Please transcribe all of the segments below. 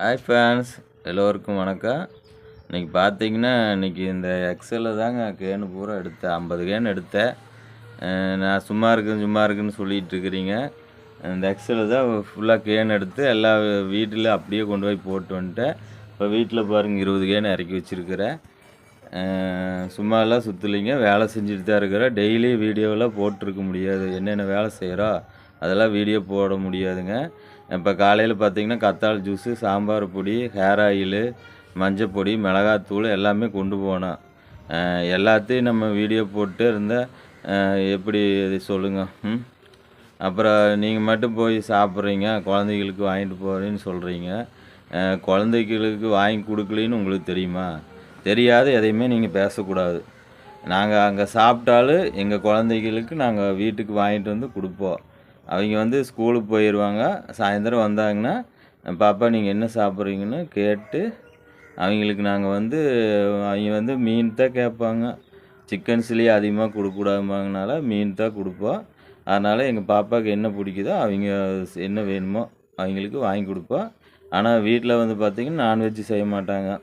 Hi fans எல்லோருக்கும் வணக்கம். இன்றைக்கி பார்த்தீங்கன்னா இன்றைக்கி இந்த எக்ஸலில் தாங்க கேனு பூரா எடுத்தேன். ஐம்பது கேன் எடுத்தேன். நான் சும்மா இருக்குன்னு சும்மா இருக்குன்னு சொல்லிகிட்டு இருக்கிறீங்க. இந்த எக்ஸலில் தான் ஃபுல்லாக கேன் எடுத்து எல்லா வீட்டில் அப்படியே கொண்டு போய் போட்டு வந்துட்டேன். இப்போ வீட்டில் பாருங்கள் இருபது கேன் இறக்கி வச்சுருக்கிறேன். சும்மாலாம் சுற்றலைங்க வேலை செஞ்சுட்டு தான் இருக்கிறேன். டெய்லி வீடியோவெலாம் போட்டிருக்க முடியாது. என்னென்ன வேலை செய்கிறோம் அதெல்லாம் வீடியோ போட முடியாதுங்க. இப்போ காலையில் பார்த்தீங்கன்னா கத்தாழ் ஜூஸு சாம்பார் பொடி ஹேர் ஆயிலு மஞ்சள் பொடி மிளகாத்தூள் எல்லாமே கொண்டு போனோம் எல்லாத்தையும் நம்ம வீடியோ போட்டு இருந்தால் எப்படி இது சொல்லுங்கள் ம்? அப்புறம் நீங்கள் மட்டும் போய் சாப்பிட்றீங்க குழந்தைகளுக்கு வாங்கிட்டு போகிறேன்னு சொல்கிறீங்க குழந்தைகளுக்கு வாங்கி கொடுக்கலின்னு உங்களுக்கு தெரியுமா? தெரியாத எதையுமே நீங்கள் பேசக்கூடாது. நாங்கள் அங்கே சாப்பிட்டாலும் எங்கள் குழந்தைகளுக்கு நாங்கள் வீட்டுக்கு வாங்கிட்டு வந்து கொடுப்போம். அவங்க வந்து ஸ்கூலுக்கு போயிடுவாங்க சாயந்தரம் வந்தாங்கன்னா பாப்பா நீங்கள் என்ன சாப்பிட்றீங்கன்னு கேட்டு அவங்களுக்கு நாங்கள் வந்து அவங்க வந்து மீன் தான் கேட்பாங்க. சிக்கன் சில்லி அதிகமாக கொடுக்கூடாதுமாங்கனால மீன் தான் கொடுப்போம். அதனால் எங்கள் பாப்பாவுக்கு என்ன பிடிக்குதோ அவங்க என்ன வேணுமோ அவங்களுக்கு வாங்கி கொடுப்போம். ஆனால் வீட்டில் வந்து பார்த்திங்கன்னா நான்வெஜ் செய்ய மாட்டாங்க.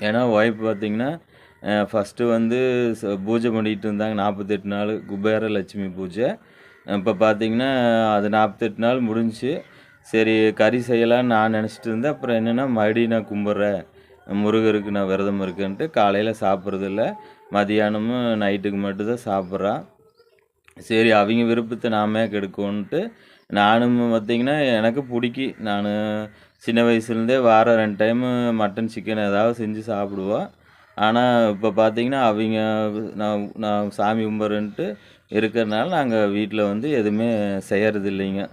ஏன்னா ஒய்ஃப் பார்த்திங்கன்னா ஃபஸ்ட்டு வந்து ச- பூஜை பண்ணிகிட்டு இருந்தாங்க. நாற்பத்தெட்டு நாள். குபேர லட்சுமி பூஜை. இப்போ பார்த்தீங்கன்னா அது நாற்பத்தெட்டு நாள் முடிஞ்சுச்சு சரி கறி செய்யலாம்னு நான் நினச்சிட்டு இருந்தேன். அப்புறம் என்னென்னா மறுபடியும் நான் கும்பிட்றேன். முருகருக்கு நான் விரதம் இருக்கேன்ட்டு காலையில் சாப்பிட்றதில்ல. மதியானமும் நைட்டுக்கு மட்டும்தான் சாப்பிட்றான் சரி அவங்க விருப்பத்தை நாமே கெடுக்கோன்ட்டு நானும் பார்த்தீங்கன்னா எனக்கு பிடிக்கி. நான் சின்ன வயசுலேருந்தே வாரம் ரெண்டு டைமு மட்டன் சிக்கன் ஏதாவது செஞ்சு சாப்பிடுவோம். ஆனால் இப்போ பார்த்தீங்கன்னா அவங்க நான் நான் சாமி கும்பிட்றேன்ட்டு இருக்கிறனால நாங்கள் வீட்டில் வந்து எதுவுமே செய்கிறது இல்லைங்க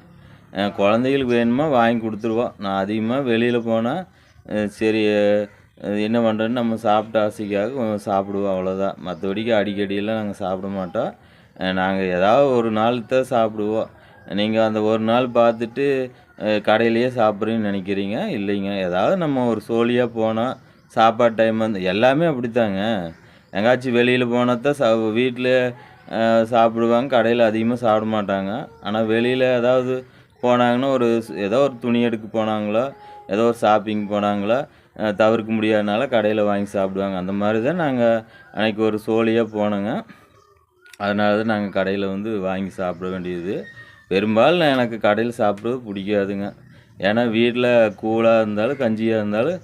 குழந்தைகளுக்கு வேணுமா வாங்கி கொடுத்துருவோம் நான் அதிகமாக வெளியில் போனால் சரி என்ன பண்ணுறேன்னு நம்ம சாப்பிட்ட ஆசைக்காக சாப்பிடுவோம் அவ்வளோதான் மற்றபடிக்கு அடிக்கடியெல்லாம் நாங்கள் சாப்பிட மாட்டோம். நாங்கள் ஏதாவது ஒரு நாள் தான் சாப்பிடுவோம். நீங்கள் அந்த ஒரு நாள் பார்த்துட்டு கடையிலேயே சாப்பிட்றீங்கன்னு நினைக்கிறீங்க? இல்லைங்க. ஏதாவது நம்ம ஒரு சோழியாக போனால் சாப்பாடு டைம் வந்து எல்லாமே அப்படித்தாங்க. எங்காச்சும் வெளியில் போனால் தான் சா வீட்டில் சாப்பிடுவாங்க. கடையில் அதிகமாக சாப்பிட மாட்டாங்க. ஆனால் வெளியில் ஏதாவது போனாங்கன்னா ஒரு ஏதோ ஒரு துணி எடுக்க போனாங்களோ ஏதோ ஒரு ஷாப்பிங் போனாங்களோ தவிர்க்க முடியாதனால கடையில் வாங்கி சாப்பிடுவாங்க. அந்த மாதிரி தான் நாங்கள் அன்னைக்கு ஒரு சோழியாக போனோங்க. அதனால தான் நாங்கள் கடையில் வந்து வாங்கி சாப்பிட வேண்டியது. பெரும்பாலும் எனக்கு கடையில் சாப்பிட்றது பிடிக்காதுங்க. ஏன்னா வீட்டில் கூழாக இருந்தாலும் கஞ்சியாக இருந்தாலும்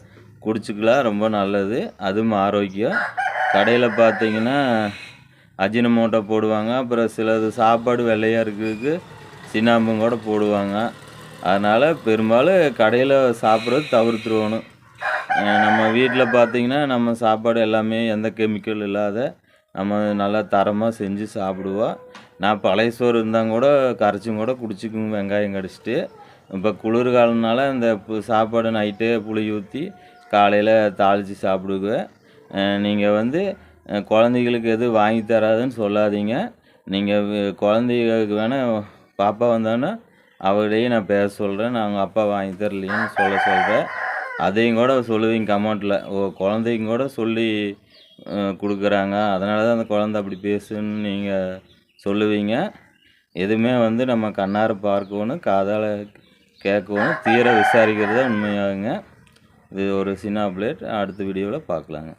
குடிச்சிக்கலாம் ரொம்ப நல்லது. அதுவும் ஆரோக்கியம். கடையில் பார்த்தீங்கன்னா அஜினமோட்டோ போடுவாங்க. அப்புறம் சிலது சாப்பாடு வெள்ளையாக இருக்கிறதுக்கு சின்னாம்பும் கூட போடுவாங்க. அதனால் பெரும்பாலும் கடையில் சாப்பிட்றது தவிர்த்துருவணும். நம்ம வீட்டில் பார்த்திங்கன்னா நம்ம சாப்பாடு எல்லாமே எந்த கெமிக்கல் இல்லாத நம்ம நல்லா தரமாக செஞ்சு சாப்பிடுவோம் நான் பழைய சோறு இருந்தால் கூட கரைச்சும் கூட குடிச்சிக்குங்க வெங்காயம் கடிச்சிட்டு. இப்போ குளிர்காலம்னால இந்த பு- சாப்பாடு நைட்டே புளி ஊற்றி காலையில் தாளித்து சாப்பிடுவேன். நீங்கள் வந்து குழந்தைகளுக்கு எதுவும் வாங்கி தராதுன்னு சொல்லாதீங்க. நீங்கள் குழந்தைகளுக்கு வேணால் பாப்பா வந்தான்னா அவளையும் நான் பேச சொல்கிறேன் நான் அவங்க அப்பா வாங்கி தரலைன்னு சொல்ல சொல்கிறேன் அதையும் கூட சொல்லுவீங்க கமெண்ட்டில் ஓ குழந்தைங்க கூட சொல்லி கொடுக்குறாங்க. அதனால தான் அந்த குழந்தை அப்படி பேசுன்னு நீங்கள் சொல்லுவீங்க. எதுவுமே வந்து நம்ம கண்ணார பார்க்கணும் காதால் கேட்கணும் தீர விசாரிக்கிறது தான் உண்மையாகுங்க. இது ஒரு சின்ன அப்டேட். அடுத்த வீடியோவில் பார்க்கலாங்க